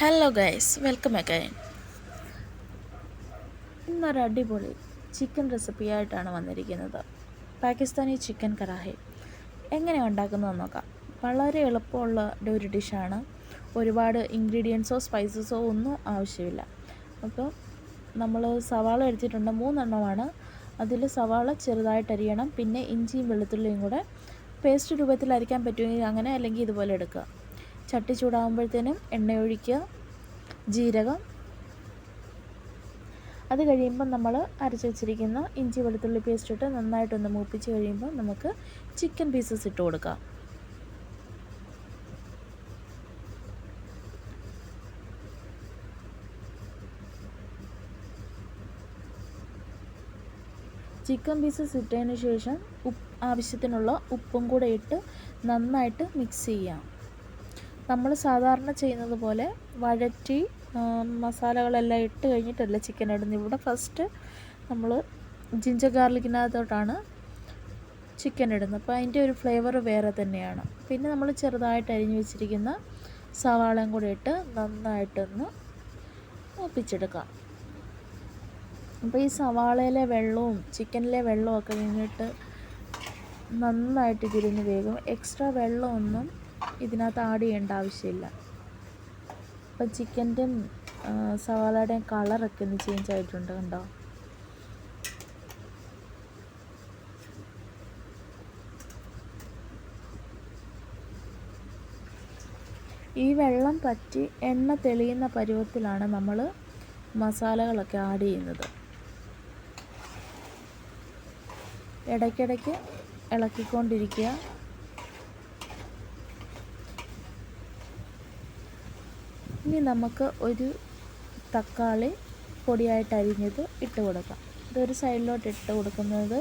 Hello guys welcome again ഇന്നൊരു അടിപൊളി chicken റെസിപ്പിയായിട്ടാണ് വന്നിരിക്കുന്നത്. പാകിസ്ഥാനി ചിക്കൻ കറാഹി. എങ്ങനെ ഉണ്ടാക്കുന്നതെന്ന് നോക്കാം. വളരെ എളുപ്പമുള്ള ഒരു ഡിഷാണ് ഒരുപാട് ഇൻഗ്രീഡിയൻസോ സ്പൈസസോ ഒന്നും ആവശ്യമില്ല. അപ്പോൾ നമ്മൾ സവാള എടുത്തിട്ടുണ്ട്. മൂന്നെണ്ണമാണ്. അതിൽ സവാള ചെറുതായിട്ട് അരിയണം. പിന്നെ ഇഞ്ചിയും വെളുത്തുള്ളിയും കൂടെ പേസ്റ്റ് രൂപത്തിൽ അരിക്കാൻ പറ്റുമെങ്കിൽ അങ്ങനെ അല്ലെങ്കിൽ ഇതുപോലെ എടുക്കുക. ചട്ടി ചൂടാകുമ്പോഴത്തേനും എണ്ണ ഒഴിക്കുക ജീരകം. അത് കഴിയുമ്പോൾ നമ്മൾ അരച്ച് വെച്ചിരിക്കുന്ന ഇഞ്ചി വെളുത്തുള്ളി പേസ്റ്റ് ഇട്ട് നന്നായിട്ടൊന്ന് മൂപ്പിച്ച് കഴിയുമ്പോൾ നമുക്ക് ചിക്കൻ പീസസ് ഇട്ട് കൊടുക്കാം. ചിക്കൻ പീസസ് ഇട്ടതിന് ശേഷം ഉപ്പ് ആവശ്യത്തിനുള്ള ഉപ്പും കൂടെ ഇട്ട് നന്നായിട്ട് മിക്സ് ചെയ്യാം. നമ്മൾ സാധാരണ ചെയ്യുന്നത് പോലെ വഴറ്റി മസാലകളെല്ലാം ഇട്ട് കഴിഞ്ഞിട്ടല്ല ചിക്കൻ ഇടുന്നത്. ഇവിടെ ഫസ്റ്റ് നമ്മൾ ജിഞ്ചർ ഗാർലിക്കിനകത്തോട്ടാണ് ചിക്കൻ ഇടുന്നത്. അപ്പോൾ അതിന്റെ ഒരു ഫ്ലേവർ വേറെ തന്നെയാണ്. പിന്നെ നമ്മൾ ചെറുതായിട്ട് അരിഞ്ഞു വെച്ചിരിക്കുന്ന സവാളയും കൂടി ഇട്ട് നന്നായിട്ടൊന്ന് ഒപ്പിച്ചെടുക്കാം അപ്പോൾ ഈ സവാളയിലെ വെള്ളവും ചിക്കനിലെ വെള്ളവും ഒക്കെ കഴിഞ്ഞിട്ട് നന്നായിട്ട് തിരിഞ്ഞ് വേഗം എക്സ്ട്രാ വെള്ളമൊന്നും ഇതിനകത്ത് ആഡ് ചെയ്യേണ്ട ആവശ്യമില്ല. അപ്പം ചിക്കന്റെയും സവാളയുടെയും കളറൊക്കെ ഒന്ന് ചേഞ്ച് ആയിട്ടുണ്ട് കണ്ടോ? ഈ വെള്ളം പറ്റി എണ്ണ തെളിയുന്ന പരുവത്തിലാണ് നമ്മൾ മസാലകളൊക്കെ ആഡ് ചെയ്യുന്നത്. ഇടയ്ക്കിടയ്ക്ക് ഇളക്കിക്കൊണ്ടിരിക്കുക. ഇനി നമുക്ക് ഒരു തക്കാളി പൊടിയായിട്ട് അരിഞ്ഞത് ഇട്ട് കൊടുക്കാം. ഇതൊരു സൈഡിലോട്ട് ഇട്ട് കൊടുക്കുന്നത്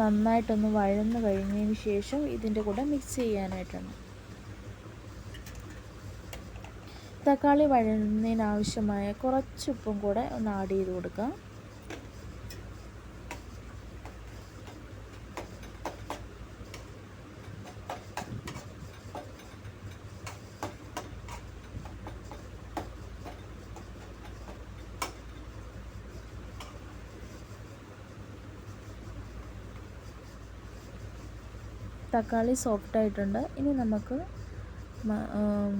നന്നായിട്ടൊന്ന് വഴന്ന് കഴിഞ്ഞതിന് ശേഷം ഇതിന്റെ കൂടെ മിക്സ് ചെയ്യാനായിട്ടാണ്. തക്കാളി വഴന്നതിനാവശ്യമായ കുറച്ച് ഉപ്പും കൂടെ ഒന്ന് ആഡ് ചെയ്ത് കൊടുക്കാം. തക്കാളി സോഫ്റ്റ് ആയിട്ടുണ്ട്. ഇനി നമുക്ക്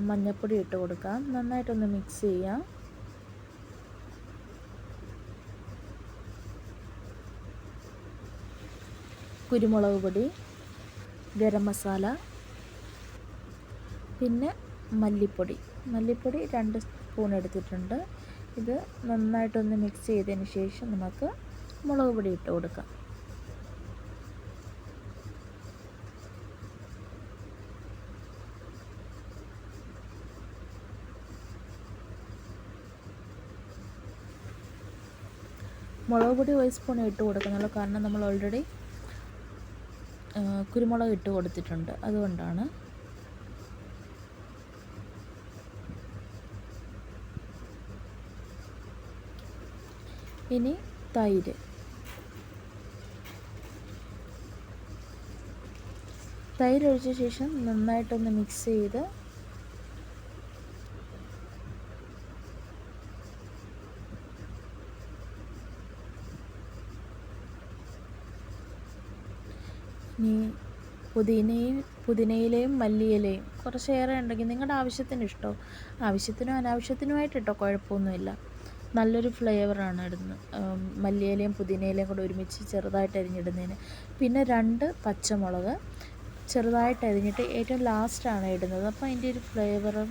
മഞ്ഞൾപ്പൊടി ഇട്ട് കൊടുക്കാം. നന്നായിട്ടൊന്ന് മിക്സ് ചെയ്യാം. കുരുമുളക് പൊടി ഗരം മസാല പിന്നെ മല്ലിപ്പൊടി. മല്ലിപ്പൊടി രണ്ട് സ്പൂൺ എടുത്തിട്ടുണ്ട്. ഇത് നന്നായിട്ടൊന്ന് മിക്സ് ചെയ്തതിന് ശേഷം നമുക്ക് മുളക് പൊടി ഇട്ട് കൊടുക്കാം. മുളക് പൊടി ഒരു സ്പൂൺ ഇട്ട് കൊടുക്കുന്നുള്ളൂ. കാരണം നമ്മൾ ഓൾറെഡി കുരുമുളക് ഇട്ട് കൊടുത്തിട്ടുണ്ട്. അതുകൊണ്ടാണ്. ഇനി തൈര്. തൈര് ഒഴിച്ച ശേഷം നന്നായിട്ടൊന്ന് മിക്സ് ചെയ്ത് പുതിനയും പുതിനയിലയും മല്ലിയിലയും കുറച്ചേറെ ഉണ്ടെങ്കിൽ നിങ്ങളുടെ ആവശ്യത്തിന് ഇഷ്ടമോ ആവശ്യത്തിനും അനാവശ്യത്തിനുമായിട്ട് ഇട്ടോ കുഴപ്പമൊന്നുമില്ല. നല്ലൊരു ഫ്ലേവറാണ് ഇടുന്നത്. മല്ലിയിലയും പുതിനയിലയും കൂടെ ഒരുമിച്ച് ചെറുതായിട്ട് അരിഞ്ഞിടുന്നതിന്. പിന്നെ രണ്ട് പച്ചമുളക് ചെറുതായിട്ട് അരിഞ്ഞിട്ട് ഏറ്റവും ലാസ്റ്റാണ് ഇടുന്നത്. അപ്പോൾ അതിന്റെ ഒരു ഫ്ലേവറും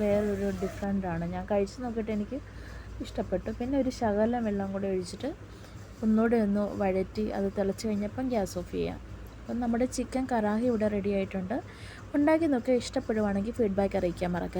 വേറൊരു ഡിഫറെന്റാണ് ഞാൻ കഴിച്ച് നോക്കിയിട്ട് എനിക്ക് ഇഷ്ടപ്പെട്ടു. പിന്നെ ഒരു ശകലം വെള്ളം കൂടെ ഒഴിച്ചിട്ട് ഒന്നുകൂടെ ഒന്ന് വഴറ്റി അത് തിളച്ച് കഴിഞ്ഞപ്പം ഗ്യാസ് ഓഫ് ചെയ്യാം. അപ്പം നമ്മുടെ ചിക്കൻ കറാഹി ഇവിടെ റെഡി ആയിട്ടുണ്ട്. ഉണ്ടാക്കി നോക്കുക ഇഷ്ടപ്പെടുവാണെങ്കിൽ ഫീഡ്ബാക്ക് അറിയിക്കാൻ മറക്കല്ല.